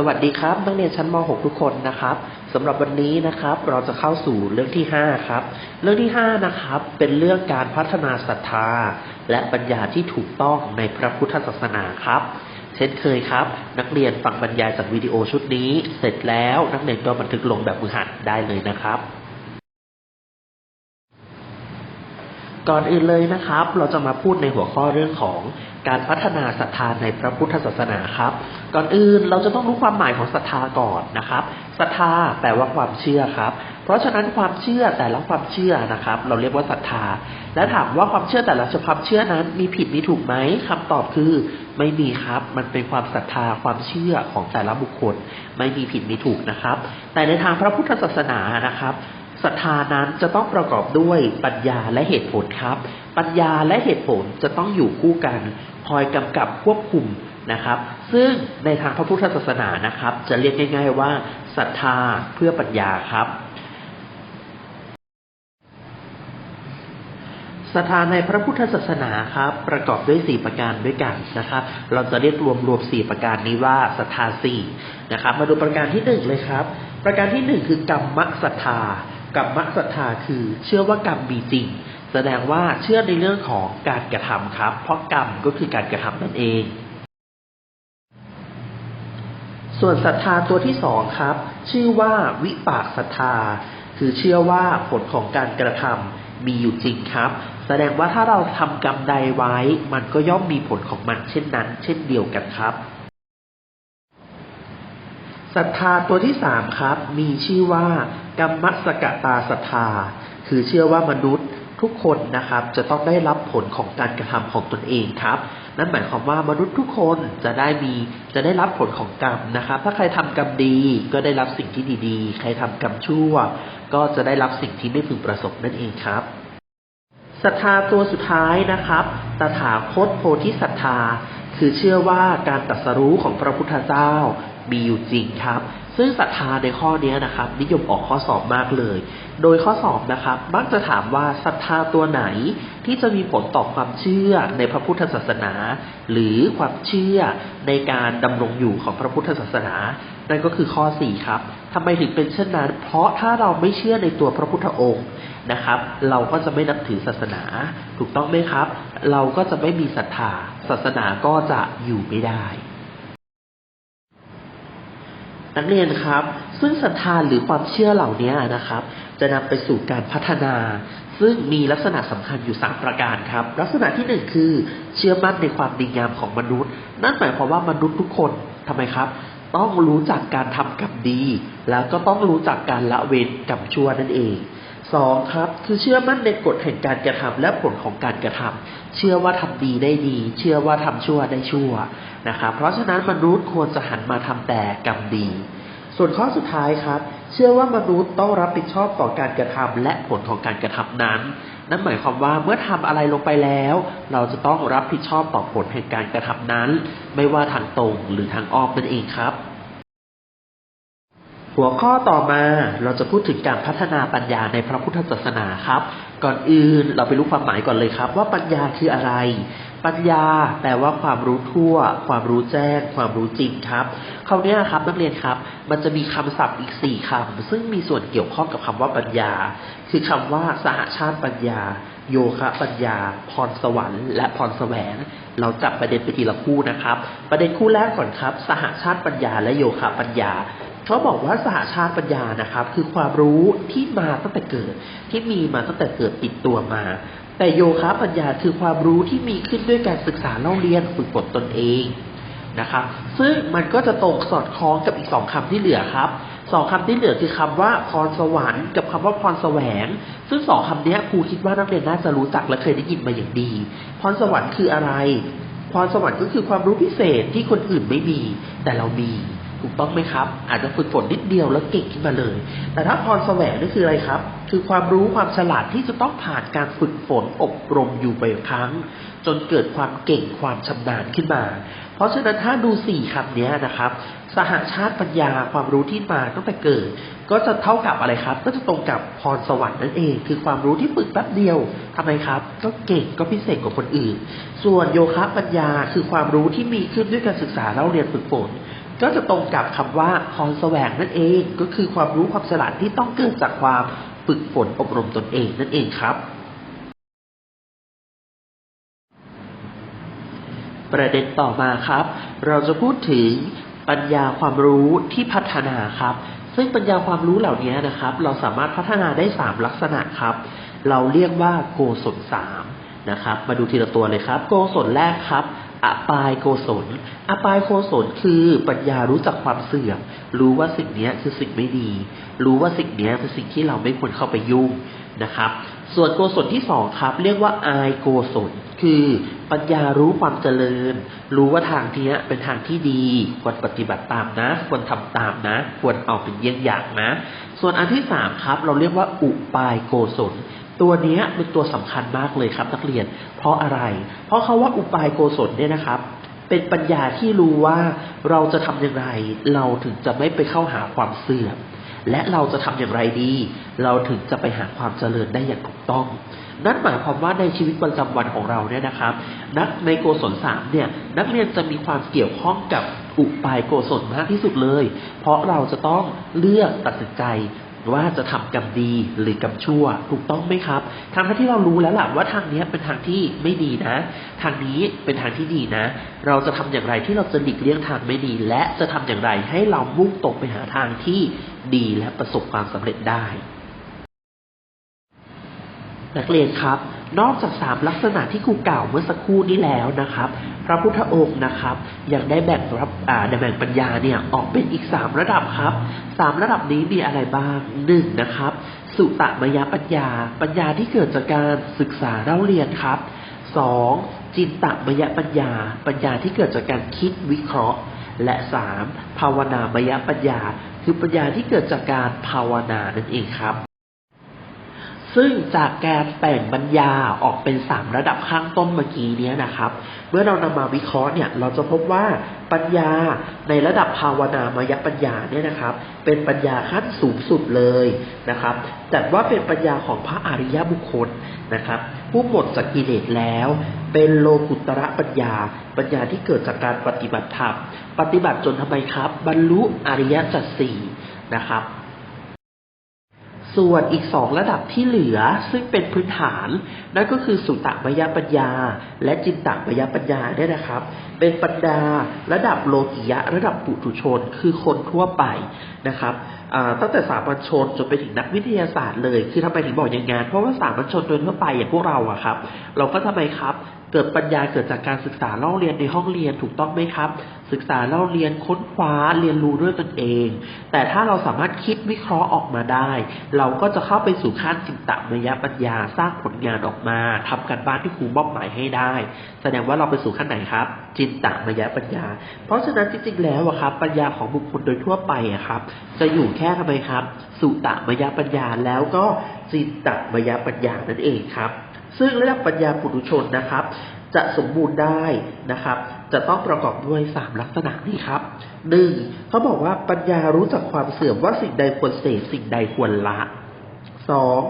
สวัสดีครับนักเรียนชั้นม .6 ทุกคนนะครับสำหรับวันนี้นะครับ เราจะเข้าสู่เรื่องที่ 5 ครับ เรื่องที่ 5 นะครับ เป็นเรื่องการพัฒนาศรัทธา และปัญญาที่ถูกต้องในพระพุทธศาสนาครับ เช่นเคยครับ นักเรียนฟังบรรยายจากวิดีโอชุดนี้ เสร็จแล้วนักเรียนก็บันทึกลงแบบมือหัดได้เลยนะครับ ก่อนอื่นเลยนะครับ เราจะมาพูดในหัวข้อเรื่องของการพัฒนาศรัทธาในพระพุทธศาสนาครับ ก่อนอื่นเราจะต้องรู้ความหมายของศรัทธาก่อนนะครับศรัทธาแปลว่าความเชื่อครับ เพราะฉะนั้นความเชื่อแต่ละความเชื่อนะครับ เราเรียกว่าศรัทธา และถามว่าความเชื่อแต่ละความเชื่อนั้น มีผิดมีถูกไหมคำตอบคือไม่มีครับ มันเป็นความศรัทธาความเชื่อของแต่ละบุคคล ไม่มีผิดมีถูกนะครับ แต่ในทางพระพุทธศาสนานะครับ ศรัทธานั้นจะต้องประกอบด้วยปัญญาและเหตุผลครับ ปัญญาและเหตุผลจะต้องอยู่คู่กันคอยกำกับควบคุมนะครับ ซึ่งในทางพระพุทธศาสนานะครับ จะเรียกง่าย ๆว่าศรัทธาเพื่อปัญญาครับศรัทธาในพระพุทธศาสนาครับ ประกอบด้วย 4 ประการด้วยกันนะครับ เราจะเรียกรวมรวม 4 ประการนี้ว่าศรัทธาสี่นะครับ มาดูประการที่ 1 เลยครับ ประการที่ 1 คือกรรมศรัทธา กรรมศรัทธาคือเชื่อว่ากรรมมีจริง แสดงว่าเชื่อในเรื่องของการกระทำครับ เพราะกรรมก็คือการกระทำนั่นเอง ส่วนศรัทธาตัวที่สองครับ ชื่อว่าวิปากศรัทธา คือเชื่อว่าผลของการกระทำมีอยู่จริงครับ แสดงว่าถ้าเราทำกรรมใดไว้ มันก็ย่อมมีผลของมันเช่นนั้น เช่นเดียวกันครับ ศรัทธาตัวที่สามครับ มีชื่อว่ากรรมสกตาศรัทธา คือเชื่อว่ามนุษย์ทุกคนนะครับ จะต้องได้รับผลของการกระทำของตนเองครับ นั่นหมายความว่ามนุษย์ทุกคนจะได้มีจะได้รับผลของกรรมนะครับ ถ้าใครทำกรรมดีก็ได้รับสิ่งที่ดีๆ ใครทำกรรมชั่ว ก็จะได้รับสิ่งที่ไม่พึงประสบนั่นเองครับศรัทธาตัวสุดท้ายนะครับ ตถาคตโพธิศรัทธา คือเชื่อว่าการตรัสรู้ของพระพุทธเจ้า มีอยู่จริงครับ ซึ่งศรัทธาในข้อนี้นะครับ นิยมออกข้อสอบมากเลย โดยข้อสอบนะครับ มักจะถามว่าศรัทธาตัวไหนที่จะมีผลต่อความเชื่อในพระพุทธศาสนา หรือความเชื่อในการดำรงอยู่ของพระพุทธศาสนา นั่นก็คือข้อ 4 ครับทำไมถึงเป็นเช่นนั้น เพราะถ้าเราไม่เชื่อในตัวพระพุทธองค์นะครับ เราก็จะไม่นับถือศาสนา ถูกต้องไหมครับ เราก็จะไม่มีศรัทธา ศาสนาก็จะอยู่ไม่ได้ นักเรียนครับ ซึ่งศรัทธาหรือความเชื่อเหล่านี้นะครับ จะนำไปสู่การพัฒนา ซึ่งมีลักษณะสำคัญอยู่ 3 ประการครับ ลักษณะที่ 1 คือเชื่อมั่นในความดีงามของมนุษย์ นั่นหมายความว่ามนุษย์ทุกคนทำไมครับ ต้องรู้จักการทำกรรมดี แล้วก็ต้องรู้จักการละเว้นกรรมชั่วนั่นเอง สองครับคือเชื่อมั่นในกฎแห่งการกระทำและผลของการกระทำเชื่อว่าทำดีได้ดี เชื่อว่าทำชั่วได้ชั่วนะครับเพราะฉะนั้นมนุษย์ควรจะหันมาทำแต่กรรมดี ส่วนข้อสุดท้ายครับ เชื่อว่ามนุษย์ต้องรับผิดชอบต่อการกระทำและผลของการกระทำนั้น นั่นหมายความว่าเมื่อทำอะไรลงไปแล้ว เราจะต้องรับผิดชอบต่อผลแห่งการกระทำนั้น ไม่ว่าทางตรงหรือทางอ้อมนั่นเองครับ หัวข้อต่อมาเราจะพูดถึงการพัฒนาปัญญาในพระพุทธศาสนาครับ ก่อนอื่นเราไปรู้ความหมายก่อนเลยครับ ว่าปัญญาคืออะไร ปัญญาแปลว่าความรู้ทั่ว ความรู้แจ้ง ความรู้จริงครับคราวนี้ครับนักเรียนครับ มันจะมีคำศัพท์อีกสี่คำซึ่งมีส่วนเกี่ยวข้องกับคำว่าปัญญา คือคำว่าสหชาติปัญญา โยคะปัญญา พรสวรรค์ และพรแสวงเราจับประเด็นไปทีละคู่นะครับ ประเด็นคู่แรกก่อนครับ สหชาติปัญญาและโยคะปัญญา เขาบอกว่าสหชาติปัญญานะครับ คือความรู้ที่มาตั้งแต่เกิด ที่มีมาตั้งแต่เกิดติดตัวมา แต่โยคะปัญญาคือความรู้ที่มีขึ้นด้วยการศึกษาเล่าเรียนฝึกฝนตนเองนะครับ ซึ่งมันก็จะตรงสอดคล้องกับอีกสองคำที่เหลือครับสองคำที่เหลือคือคำว่าพรสวรรค์กับคำว่าพรแสวง ซึ่งสองคำนี้ครูคิดว่านักเรียนน่าจะรู้จักและเคยได้ยินมาอย่างดี พรสวรรค์คืออะไร พรสวรรค์ก็คือความรู้พิเศษที่คนอื่นไม่มี แต่เรามี ถูกต้องไหมครับ อาจจะฝึกฝนนิดเดียวแล้วเก่งขึ้นมาเลย แต่ถ้าพรแสวงนี่คืออะไรครับ คือความรู้ความฉลาดที่จะต้องผ่านการฝึกฝนอบรมอยู่ไปครั้ง จนเกิดความเก่งความชำนาญขึ้นมา เพราะฉะนั้นถ้าดูสี่คำนี้นะครับ สหชาติปัญญาความรู้ที่มาตั้งแต่เกิด ก็จะเท่ากับอะไรครับ ก็จะตรงกับพรสวรรค์นั่นเอง คือความรู้ที่ฝึกแป๊บเดียวทำไมครับ ก็เก่งก็พิเศษกว่าคนอื่น ส่วนโยคะปัญญาคือความรู้ที่มีขึ้นด้วยการศึกษาเล่าเรียนฝึกฝน ก็จะตรงกับคำว่าพรแสวงนั่นเอง ก็คือความรู้ความฉลาดที่ต้องเกิดจากความฝึกฝนอบรมตนเองนั่นเองครับ ประเด็นต่อมาครับ เราจะพูดถึงปัญญาความรู้ที่พัฒนาครับ ซึ่งปัญญาความรู้เหล่านี้นะครับ เราสามารถพัฒนาได้ 3 ลักษณะครับ เราเรียกว่าโกศลสามนะครับ มาดูทีละตัวเลยครับ โกศลแรกครับ อปายโกศลอปายโกศลคือปัญญารู้จักความเสื่อม รู้ว่าสิ่งนี้คือสิ่งไม่ดี รู้ว่าสิ่งนี้เป็นสิ่งที่เราไม่ควรเข้าไปยุ่งนะครับ ส่วนโกศลที่สองครับ เรียกว่าอายโกศลคือปัญญารู้ความเจริญ รู้ว่าทางเนี้เป็นทางที่ดี ควรปฏิบัติตามนะ ควรทำตามนะ ควรเอาเป็นเยี่ยงอย่างนะ ส่วนอันที่สามครับ เราเรียกว่าอุปายโกศล ตัวนี้เป็นตัวสำคัญมากเลยครับ นักเรียน เพราะอะไร เพราะเขาว่าอุปายโกศลเนี่ยนะครับ เป็นปัญญาที่รู้ว่าเราจะทำอย่างไร เราถึงจะไม่ไปเข้าหาความเสื่อมและเราจะทำอย่างไรดี เราถึงจะไปหาความเจริญได้อย่างถูกต้อง นั่นหมายความว่าในชีวิตประจำวันของเราเนี่ยนะครับ นักในโกศลสามเนี่ยนักเรียนจะมีความเกี่ยวข้องกับอุปายโกศลมากที่สุดเลย เพราะเราจะต้องเลือกตัดสินใจ ว่าจะทำกรรมดีหรือกรรมชั่วถูกต้องไหมครับทางที่เรารู้แล้วล่ะว่าทางนี้เป็นทางที่ไม่ดีนะ ทางนี้เป็นทางที่ดีนะ เราจะทำอย่างไรที่เราจะหลีกเลี่ยงทางไม่ดี และจะทำอย่างไรให้เรามุ่งตรงไปหาทางที่ดีและประสบความสำเร็จได้ นักเรียนครับ นอกจากสามลักษณะที่ครูกล่าวเมื่อสักครู่นี้แล้วนะครับ พระพุทธองค์นะครับ ยังได้แบ่งรับอ่าได้แบ่งปัญญาเนี่ยออกเป็นอีกสามระดับครับสามระดับนี้มีอะไรบ้างหนึ่งนะครับ สุตมยปัญญา ปัญญาที่เกิดจากการศึกษาเล่าเรียนครับสองจินตมยปัญญา ปัญญาที่เกิดจากการคิดวิเคราะห์ และสามภาวนามยปัญญา คือปัญญาที่เกิดจากการภาวนานั่นเองครับ ซึ่งจากการแบ่งปัญญาออกเป็นสามระดับข้างต้นเมื่อกี้นี้นะครับ เมื่อเรานำมาวิเคราะห์เนี่ยเราจะพบว่าปัญญาในระดับภาวนามายปัญญาเนี่ยนะครับ เป็นปัญญาขั้นสูงสุดเลยนะครับจัดว่าเป็นปัญญาของพระอริยบุคคลนะครับผู้หมดจากกิเลสแล้ว เป็นโลกุตระปัญญา ปัญญาที่เกิดจากการปฏิบัติธรรมปฏิบัติจนทำไมครับ บรรลุอริยสัจสี่นะครับ ส่วนอีกสองระดับที่เหลือซึ่งเป็นพื้นฐาน นั่นก็คือสุตตมยปัญญา และจินตมยปัญญาเนี่ยนะครับ เป็นปัญญาระดับโลกิยะ ระดับปุถุชนคือคนทั่วไปนะครับตั้งแต่สามัญชนจนไปถึงนักวิทยาศาสตร์เลย คือทำไมถึงบอกอย่างงานเพราะว่าสามัญชนโดยทั่วไปอย่างพวกเราอะครับ เราก็ทำไมครับ เกิดปัญญาเกิดจากการศึกษาเล่าเรียนในห้องเรียนถูกต้องไหมครับ ศึกษาเล่าเรียนค้นคว้าเรียนรู้ด้วยตนเอง แต่ถ้าเราสามารถคิดวิเคราะห์ออกมาได้ เราก็จะเข้าไปสู่ขั้นจินตมยปัญญาสร้างผลงานออกมาทำการบ้านที่ครูมอบหมายให้ได้ แสดงว่าเราไปสู่ขั้นไหนครับ จินตมยปัญญา เพราะฉะนั้นจริงๆแล้วอะครับ ปัญญาของบุคคลโดยทั่วไปอะครับ จะอยู่แค่ทำไมครับ สุตมยปัญญาแล้วก็จินตมยปัญญานั่นเองครับ ซึ่งระดับปัญญาปุถุชนนะครับ จะสมบูรณ์ได้นะครับ จะต้องประกอบด้วยสามลักษณะนี้ครับหนึ่งเขาบอกว่าปัญญารู้จักความเสื่อมว่าสิ่งใดควรเสพสิ่งใดควรละสอง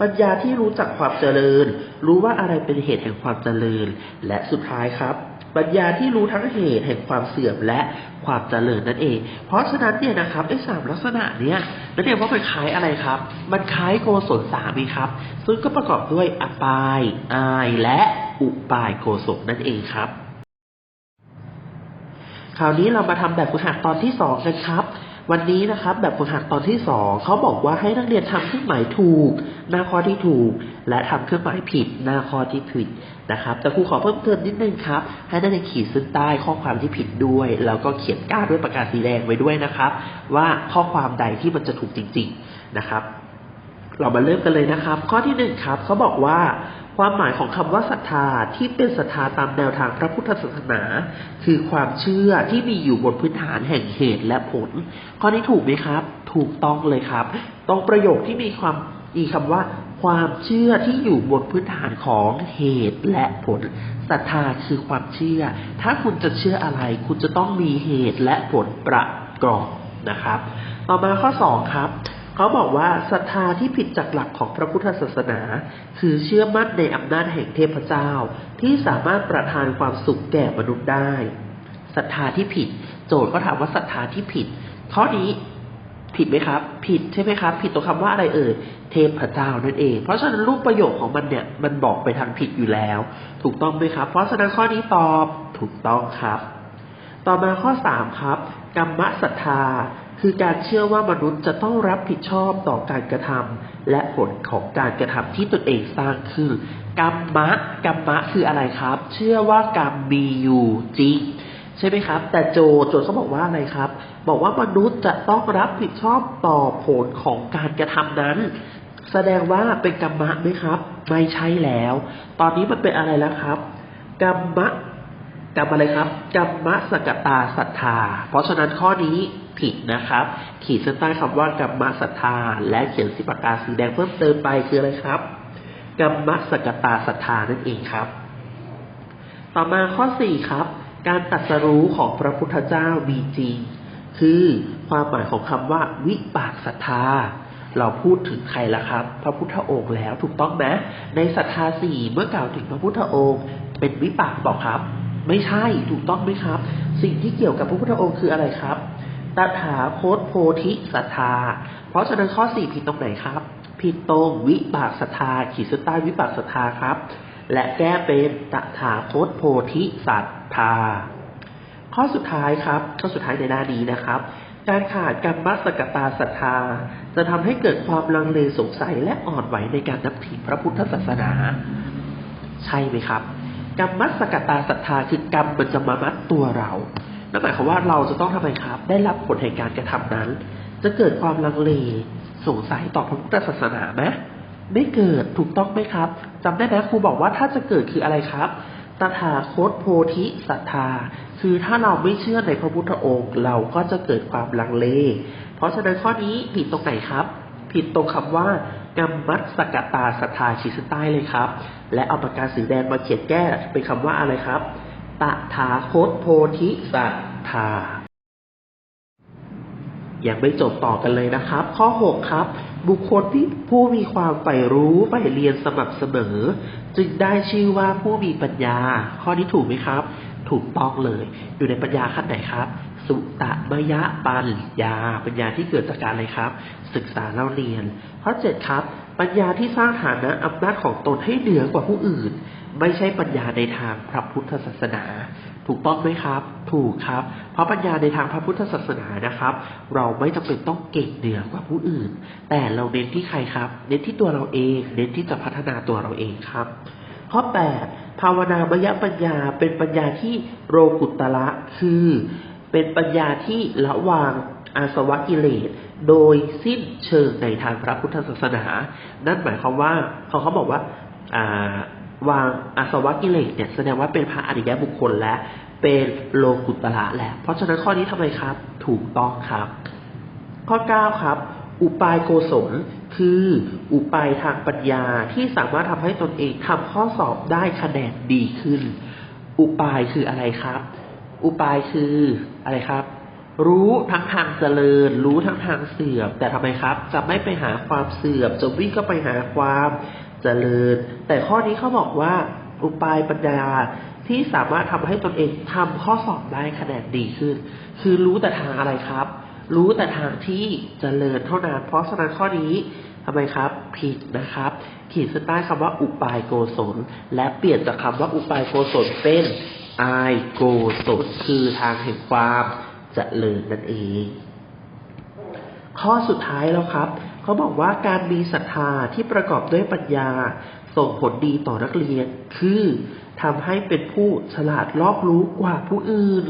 ปัญญาที่รู้จักความเจริญ รู้ว่าอะไรเป็นเหตุแห่งความเจริญ และสุดท้ายครับ ปัญญาที่รู้ทั้งเหตุแห่งความเสื่อมและความเจริญนั่นเอง เพราะฉะนั้นเนี่ยนะครับไอ้สามลักษณะเนี้ยนั่นเองว่ามันคล้ายอะไรครับ มันคล้ายโกศลสามีครับ ซึ่งก็ประกอบด้วยอปาย อาย และอุปายโกศลนั่นเองครับ คราวนี้เรามาทำแบบฝึกหัดตอนที่สองกันครับ วันนี้นะครับแบบฝึกหัดตอนที่สองเขาบอกว่าให้นักเรียนทำเครื่องหมายถูก หน้าข้อที่ถูก และทำเครื่องหมายผิด หน้าข้อที่ผิดนะครับ แต่ครูขอเพิ่มเติมนิดนึงครับ ให้นักเรียนขีดเส้นใต้ข้อความที่ผิดด้วย แล้วก็เขียนก้าด้วยปากกาสีแดงไว้ด้วยนะครับ ว่าข้อความใดที่มันจะถูกจริง ๆนะครับ เรามาเริ่มกันเลยนะครับ ข้อที่หนึ่งครับเขาบอกว่า ความหมายของคำว่าศรัทธาที่เป็นศรัทธาตามแนวทางพระพุทธศาสนา คือความเชื่อที่มีอยู่บนพื้นฐานแห่งเหตุและผล ข้อนี้ถูกไหมครับ ถูกต้องเลยครับ ตรงประโยคที่มีความมีคำว่า ความเชื่อที่อยู่บนพื้นฐานของเหตุและผลศรัทธาคือความเชื่อ ถ้าคุณจะเชื่ออะไร คุณจะต้องมีเหตุและผลประกอบนะครับ ต่อมาข้อสองครับ เขาบอกว่าศรัทธาที่ผิดจากหลักของพระพุทธศาสนา คือเชื่อมั่นในอำนาจแห่งเทพเจ้า ที่สามารถประทานความสุขแก่มนุษย์ได้ศรัทธาที่ผิด โจทย์ก็ถามว่าศรัทธาที่ผิด ข้อนี้ผิดไหมครับ ผิดใช่ไหมครับ ผิดตรงคำว่าอะไรเอ่ยเทพเจ้านั่นเอง เพราะฉะนั้นรูปประโยคของมันเนี่ยมันบอกไปทางผิดอยู่แล้ว ถูกต้องไหมครับ เพราะฉะนั้นข้อนี้ตอบถูกต้องครับ ต่อมาข้อ3ครับกรรมศรัทธา คือการเชื่อว่ามนุษย์จะต้องรับผิดชอบต่อการกระทำและผลของการกระทำที่ตนเองสร้างขึ้นกรรมะกรรมะคืออะไรครับ เชื่อว่ากรรมมีอยู่จริงใช่ไหมครับ แต่โจโจเขาบอกว่าอะไรครับ บอกว่ามนุษย์จะต้องรับผิดชอบต่อผลของการกระทำนั้น แสดงว่าเป็นกรรมะไหมครับ ไม่ใช่แล้ว ตอนนี้มันเป็นอะไรแล้วครับกรรมะ กรรมอะไรครับกรรมสกตาศรัทธา เพราะฉะนั้นข้อนี้ผิดนะครับ ขีดเส้นใต้คำว่ากรรมศรัทธา และเขียนสีปากกาสีแดงเพิ่มเติมไปคืออะไรครับกรรมสกตาศรัทธานั่นเองครับ ต่อมาข้อ4ครับ การตรัสรู้ของพระพุทธเจ้ามีจริงคือความหมายของคำว่า วิปากศรัทธา เราพูดถึงใครละครับ พระพุทธองค์แล้วถูกต้องไหมในศรัทธาสี่เมื่อกล่าวถึงพระพุทธองค์ เป็นวิปากบอกครับ ไม่ใช่ถูกต้องไหมครับ สิ่งที่เกี่ยวกับพระพุทธองค์คืออะไรครับตถาคตโพธิศรัทธา เพราะฉะนั้นข้อสี่ผิดตรงไหนครับ ผิดตรงวิปากศรัทธา ขีดเส้นใต้วิปากศรัทธาครับ และแก้เป็นตถาคตโพธิศรัทธา ข้อสุดท้ายครับ ข้อสุดท้ายในหน้านี้นะครับ การขาดกรรมสกตาศรัทธา จะทำให้เกิดความลังเลสงสัยและอ่อนไหวในการนับถือพระพุทธศาสนา ใช่ไหมครับ กรรมัสกตาศรัทธาคือกรรมมันจะมามัดตัวเรานั่นหมายความว่าเราจะต้องทำไมครับ ได้รับผลแห่งการกระทำนั้น จะเกิดความลังเลสงสัยต่อพระพุทธศาสนาไหมไม่เกิดถูกต้องไหมครับจำได้ไหมครูบอกว่าถ้าจะเกิดคืออะไรครับตถาคตโพธิศรัทธา คือถ้าเราไม่เชื่อในพระพุทธองค์ เราก็จะเกิดความลังเล เพราะฉะนั้นข้อนี้ผิดตรงไหนครับ ผิดตรงคำว่า กรรมัสสกตาศรัทาขีดเส้นใต้เลยครับ และเอาปากกาสีแดงมาเขียนแก้เป็นคำว่าอะไรครับ ตถาคตโพธิศรัทธายังไม่จบต่อกันเลยนะครับ ข้อ 6 ครับ บุคคลที่ผู้มีความใฝ่รู้ใฝ่เรียนสม่ำเสมอ จึงได้ชื่อว่าผู้มีปัญญา ข้อนี้ถูกไหมครับ ถูกต้องเลย อยู่ในปัญญาขั้นไหนครับ สุตตมยะปัญญา ปัญญาที่เกิดจากการอะไรครับ ศึกษาเล่าเรียนข้อ7ครับ ปัญญาที่สร้างฐานะอำนาจของตนให้เหนือกว่าผู้อื่น ไม่ใช่ปัญญาในทางพระพุทธศาสนา ถูกต้องไหมครับ ถูกครับ เพราะปัญญาในทางพระพุทธศาสนานะครับ เราไม่จำเป็นต้องเก่งเหนือกว่าผู้อื่น แต่เราเน้นที่ใครครับเน้นที่ตัวเราเองเน้นที่จะพัฒนาตัวเราเองครับข้อ 8 ภาวนามยปัญญาเป็นปัญญาที่โรกุตตะคือ เป็นปัญญาที่ละวางอาสวะกิเลสโดยสิ้นเชิงในทางพระพุทธศาสนา นั่นหมายความว่าเขาเขาบอกว่าวางอาสวะกิเลสเนี่ยแสดงว่าเป็นพระอริยบุคคลและเป็นโลกุตระแล้วเพราะฉะนั้นข้อนี้ทำไมครับ ถูกต้องครับ ข้อ 9 ครับ อุปายโกศลคืออุปายทางปัญญาที่สามารถทำให้ตนเองทำข้อสอบได้คะแนนดีขึ้น อุปายคืออะไรครับ อุปายคืออะไรครับ รู้ทั้งทางเจริญ รู้ทั้งทางเสื่อม แต่ทำไมครับ จะไม่ไปหาความเสื่อมจะวิ่งก็ไปหาความเจริญ แต่ข้อนี้เขาบอกว่า อุปายปัญญาที่สามารถทำให้ตนเองทำข้อสอบได้คะแนนดีขึ้น คือรู้แต่ทางอะไรครับ รู้แต่ทางที่เจริญเท่านั้น เพราะฉะนั้นข้อนี้ทำไมครับ ผิดนะครับ ขีดเส้นใต้คำว่าอุปายโกศล และเปลี่ยนจากคำว่าอุปายโกศลเป็น อายโกศลคือทางแห่งความเจริญนั่นเอง ข้อสุดท้ายแล้วครับ เขาบอกว่าการมีศรัทธาที่ประกอบด้วยปัญญา ส่งผลดีต่อนักเรียน คือทำให้เป็นผู้ฉลาดรอบรู้กว่าผู้อื่น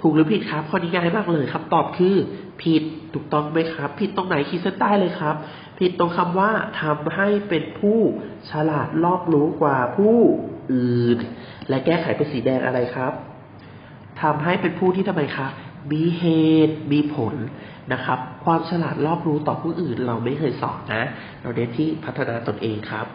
ถูกหรือผิดครับ ข้อนี้ง่ายมากเลยครับตอบคือ ผิดถูกต้องไหมครับ ผิดตรงไหนขีดเส้นใต้เลยครับ ผิดตรงคำว่าทำให้เป็นผู้ฉลาดรอบรู้กว่าผู้อื่น และแก้ไขเป็นสีแดงอะไรครับทำให้เป็นผู้ที่ทำไมครับมีเหตุมีผลนะครับ ความฉลาดรอบรู้ต่อผู้อื่นเราไม่เคยสอนนะ เราเน้นที่พัฒนาตนเองครับ